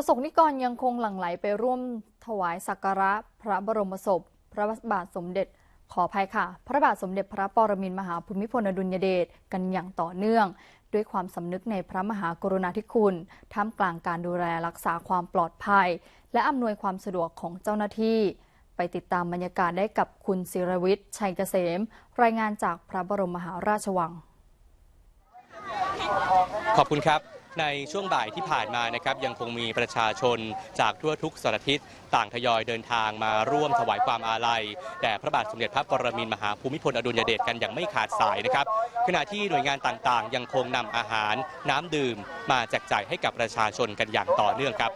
ประสงนิกรยังคงหลั่งไหลไปร่วมถวายสักการะพระบรมศพ พระบาทสมเด็จ ขออภัยค่ะ พระบาทสมเด็จพระปรมินทรมหาภูมิพลอดุลยเดชกันอย่างต่อเนื่อง ด้วยความสำนึกในพระมหากรุณาธิคุณ ท่ามกลางการดูแลรักษาความปลอดภัย และอำนวยความสะดวกของเจ้าหน้าที่ ไปติดตามบรรยากาศได้กับคุณศิรวิทย์ชัยเกษม รายงานจากพระบรมมหาราชวัง ขอบคุณครับ ในช่วงบ่ายที่ผ่านมานะครับยังคงมีประชาชนจากทั่วทุกสารทิศต่างทยอยเดินทางมาร่วมถวายความอาลัยแด่พระบาทสมเด็จพระปรมินทรมหาภูมิพลอดุลยเดชกันอย่างไม่ขาดสายนะครับขณะที่หน่วยงานต่างๆ ยังคงนำอาหารน้ำดื่ม มาแจกจ่ายให้กับประชาชนกันอย่างต่อเนื่องครับ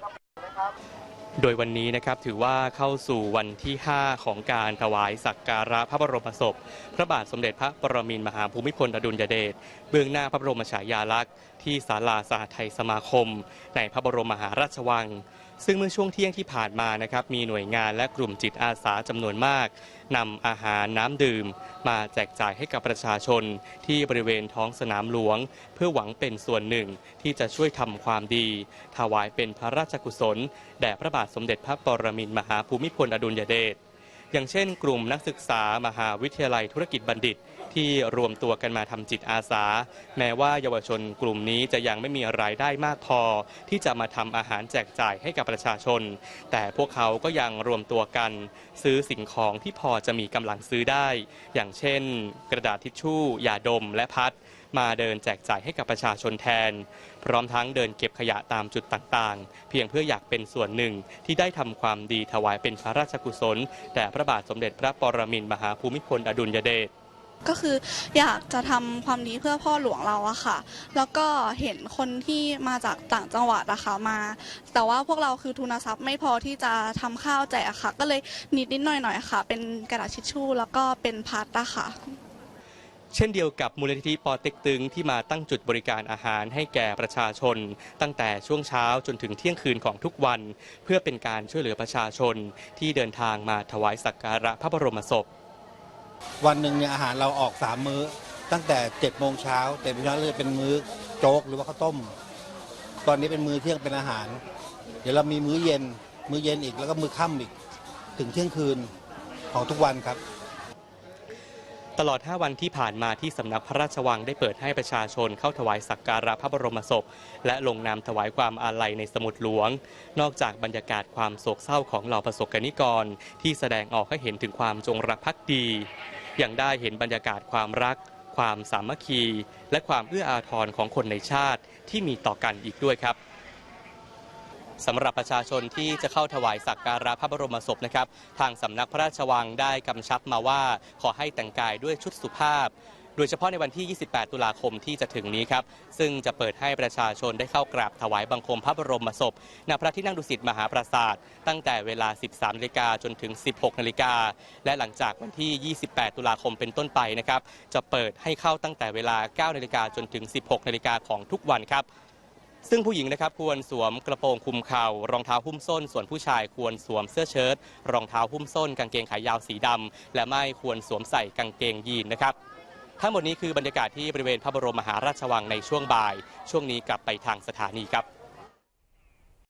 โดยวันนี้นะครับถือว่าเข้าสู่วันที่ 5 ของการถวายสักการะพระบรมศพ พระบาทสมเด็จพระปรมินทรมหาภูมิพลอดุลยเดชเบื้องหน้าพระบรมฉายาลักษณ์ที่ศาลาสหไทยสมาคม ในพระบรมมหาราชวัง ซึ่งเมื่อช่วงเที่ยงที่ผ่านมานะครับมีหน่วยงานและกลุ่มจิตอาสาจำนวนมากนำอาหารน้ำดื่ม มาแจกจ่ายให้กับประชาชนที่บริเวณท้องสนามหลวง เพื่อหวังเป็นส่วนหนึ่งที่จะช่วยทำความดี ถวายเป็นพระราชกุศล แด่พระบาทสมเด็จพระปรมินทรมหาภูมิพลอดุลยเดช อย่างเช่น กลุ่มนักศึกษามหาวิทยาลัยธุรกิจบัณฑิต ที่รวมตัวกันมาทำจิตอาสา แม้ว่าเยาวชนกลุ่มนี้จะยังไม่มีรายได้มากพอ ที่จะมาทำอาหารแจกจ่ายให้กับประชาชน แต่พวกเขาก็ยังรวมตัวกัน ซื้อสิ่งของที่พอจะมีกำลังซื้อได้ อย่างเช่น กระดาษทิชชู่ยาดมและพัด มาเดินแจกจ่ายให้กับประชาชนแทน พร้อมทั้งเดินเก็บขยะตามจุดต่างๆ เพียงเพื่ออยากเป็นส่วนหนึ่งที่ได้ทำความดีถวายเป็นพระราชกุศลแด่พระบาทสมเด็จพระปรมินทรมหาภูมิพลอดุลยเดชก็คืออยากจะทำความดีเพื่อพ่อหลวงเราอะค่ะ แล้วก็เห็นคนที่มาจากต่างจังหวัดอะค่ะมา แต่ว่าพวกเราคือทุนทรัพย์ไม่พอที่จะทำข้าวแจกอะค่ะ ก็เลยนิดนิดหน่อยหน่อยค่ะ เป็นกระดาษทิชชู่แล้วก็เป็นพัดอะค่ะ เช่นเดียวกับมูลนิธิปอเต็กตึงที่มาตั้งจุดบริการอาหารให้แก่ประชาชน ตั้งแต่ช่วงเช้าจนถึงเที่ยงคืนของทุกวัน เพื่อเป็นการช่วยเหลือประชาชนที่เดินทางมาถวายสักการะพระบรมศพ วันหนึ่งเนี่ยอาหารเราออกสามมื้อ ตั้งแต่เจ็ดโมงเช้าแต่เช้าจะเป็นมื้อโจ๊กหรือว่าข้าวต้ม ตอนนี้เป็นมื้อเที่ยงเป็นอาหาร เดี๋ยวเรามีมื้อเย็น มื้อเย็นอีกแล้วก็มื้อค่ำอีก ถึงเที่ยงคืนของทุกวันครับ ลอด 5 วันที่ผ่านมาที่สำนักพระราชวังได้เปิดให้ประชาชนเข้าถวายสักการะพระบรมศพ และลงนามถวายความอาลัยในสมุดหลวง นอกจากบรรยากาศความโศกเศร้าของเหล่าประสบกนิกร ที่แสดงออกให้เห็นถึงความจงรักภักดี ยังได้เห็นบรรยากาศความรัก ความสามัคคี และความเอื้ออาทรของคนในชาติที่มีต่อกันอีกด้วยครับ สำหรับประชาชนที่จะเข้าถวายสักการะพระบรมศพนะครับ ทางสำนักพระราชวังได้กำชับมาว่าขอให้แต่งกายด้วยชุดสุภาพโดยเฉพาะในวันที่ 28 ตุลาคมที่จะถึงนี้ครับ ซึ่งจะเปิดให้ประชาชนได้เข้ากราบถวายบังคมพระบรมศพณพระที่นั่งดุสิตมหาปราสาท ตั้งแต่เวลา 13 นาฬิกาจนถึง 16 นาฬิกา และหลังจากวันที่ 28 ตุลาคมเป็นต้นไปนะครับ จะเปิดให้เข้าตั้งแต่เวลา 9 นาฬิกาจนถึง 16 นาฬิกาของทุกวันครับ ซึ่งผู้หญิงนะครับควรสวมกระโปรงคลุมเข่ารองเท้าหุ้มส้น ส่วนผู้ชายควรสวมเสื้อเชิ้ตรองเท้าหุ้มส้น กางเกงขายาวสีดำและไม่ควรสวมใส่กางเกงยีนนะครับทั้งหมดนี้คือบรรยากาศที่บริเวณพระบรมมหาราชวังในช่วงบ่าย ช่วงนี้กลับไปทางสถานีครับ